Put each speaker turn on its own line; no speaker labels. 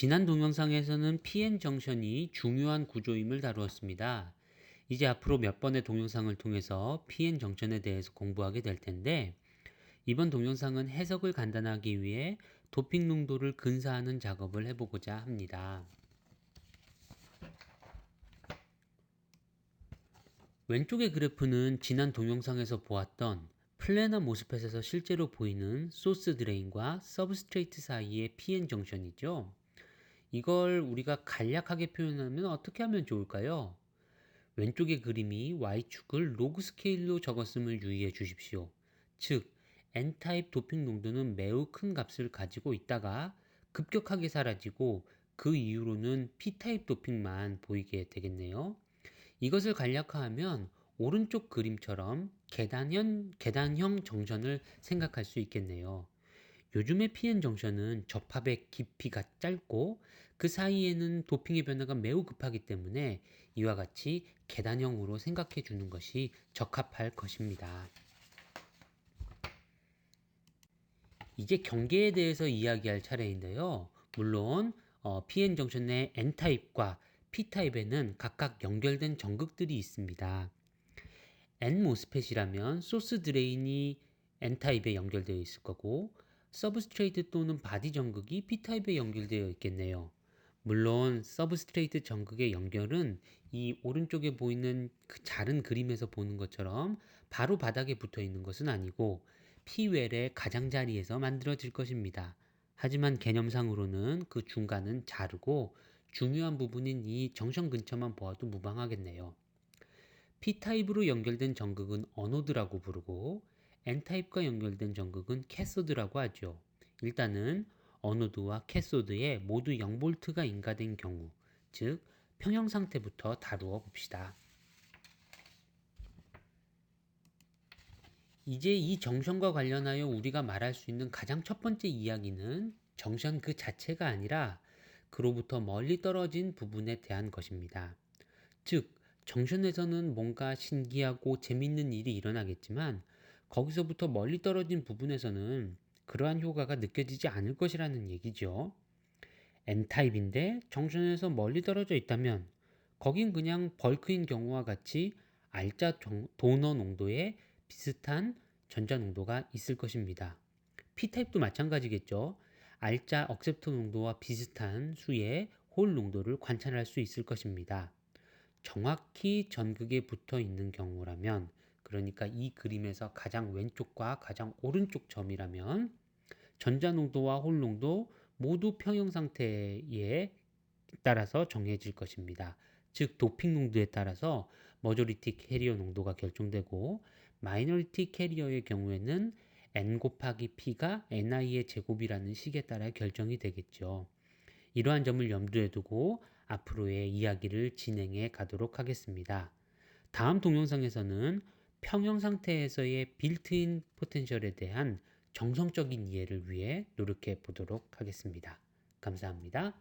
지난 동영상에서는 PN 정션이 중요한 구조임을 다루었습니다. 이제 앞으로 몇 번의 동영상을 통해서 PN 정션에 대해서 공부하게 될 텐데 이번 동영상은 해석을 간단하기 위해 도핑 농도를 근사하는 작업을 해보고자 합니다. 왼쪽의 그래프는 지난 동영상에서 보았던 플래너 모스펫에서 실제로 보이는 소스 드레인과 서브스트레이트 사이의 PN 정션이죠. 이걸 우리가 간략하게 표현하면 어떻게 하면 좋을까요? 왼쪽의 그림이 Y축을 로그 스케일로 적었음을 유의해 주십시오. 즉, N타입 도핑 농도는 매우 큰 값을 가지고 있다가 급격하게 사라지고 그 이후로는 P타입 도핑만 보이게 되겠네요. 이것을 간략화하면 오른쪽 그림처럼 계단형, 계단형 정션을 생각할 수 있겠네요. 요즘의 PN 정션은 접합의 깊이가 짧고 그 사이에는 도핑의 변화가 매우 급하기 때문에 이와 같이 계단형으로 생각해 주는 것이 적합할 것입니다. 이제 경계에 대해서 이야기할 차례인데요. 물론 어, PN 정션의 N타입과 P타입에는 각각 연결된 전극들이 있습니다. N 모스펫이라면 소스 드레인이 N타입에 연결되어 있을 거고 서브스트레이트 또는 바디 전극이 P타입에 연결되어 있겠네요. 물론 서브스트레이트 전극의 연결은 이 오른쪽에 보이는 그 작은 그림에서 보는 것처럼 바로 바닥에 붙어 있는 것은 아니고 P웰의 가장자리에서 만들어질 것입니다. 하지만 개념상으로는 그 중간은 자르고 중요한 부분인 이 정션 근처만 보아도 무방하겠네요. P타입으로 연결된 전극은 어노드라고 부르고 N타입과 연결된 전극은 캐소드라고 하죠. 일단은 어노드와 캐소드에 모두 0볼트가 인가된 경우, 즉 평형 상태부터 다루어 봅시다. 이제 이 정션과 관련하여 우리가 말할 수 있는 가장 첫 번째 이야기는 정션 그 자체가 아니라 그로부터 멀리 떨어진 부분에 대한 것입니다. 즉, 정션에서는 뭔가 신기하고 재밌는 일이 일어나겠지만 거기서부터 멀리 떨어진 부분에서는 그러한 효과가 느껴지지 않을 것이라는 얘기죠. N타입인데 정션에서 멀리 떨어져 있다면 거긴 그냥 벌크인 경우와 같이 알짜 도너 농도에 비슷한 전자 농도가 있을 것입니다. P타입도 마찬가지겠죠. 알짜 억셉터 농도와 비슷한 수의 홀 농도를 관찰할 수 있을 것입니다. 정확히 전극에 붙어 있는 경우라면 그러니까 이 그림에서 가장 왼쪽과 가장 오른쪽 점이라면 전자 농도와 홀 농도 모두 평형 상태에 따라서 정해질 것입니다. 즉 도핑 농도에 따라서 머저리티 캐리어 농도가 결정되고 마이너리티 캐리어의 경우에는 n 곱하기 p가 ni의 제곱이라는 식에 따라 결정이 되겠죠. 이러한 점을 염두에 두고 앞으로의 이야기를 진행해 가도록 하겠습니다. 다음 동영상에서는 평형 상태에서의 빌트인 포텐셜에 대한 정성적인 이해를 위해 노력해 보도록 하겠습니다. 감사합니다.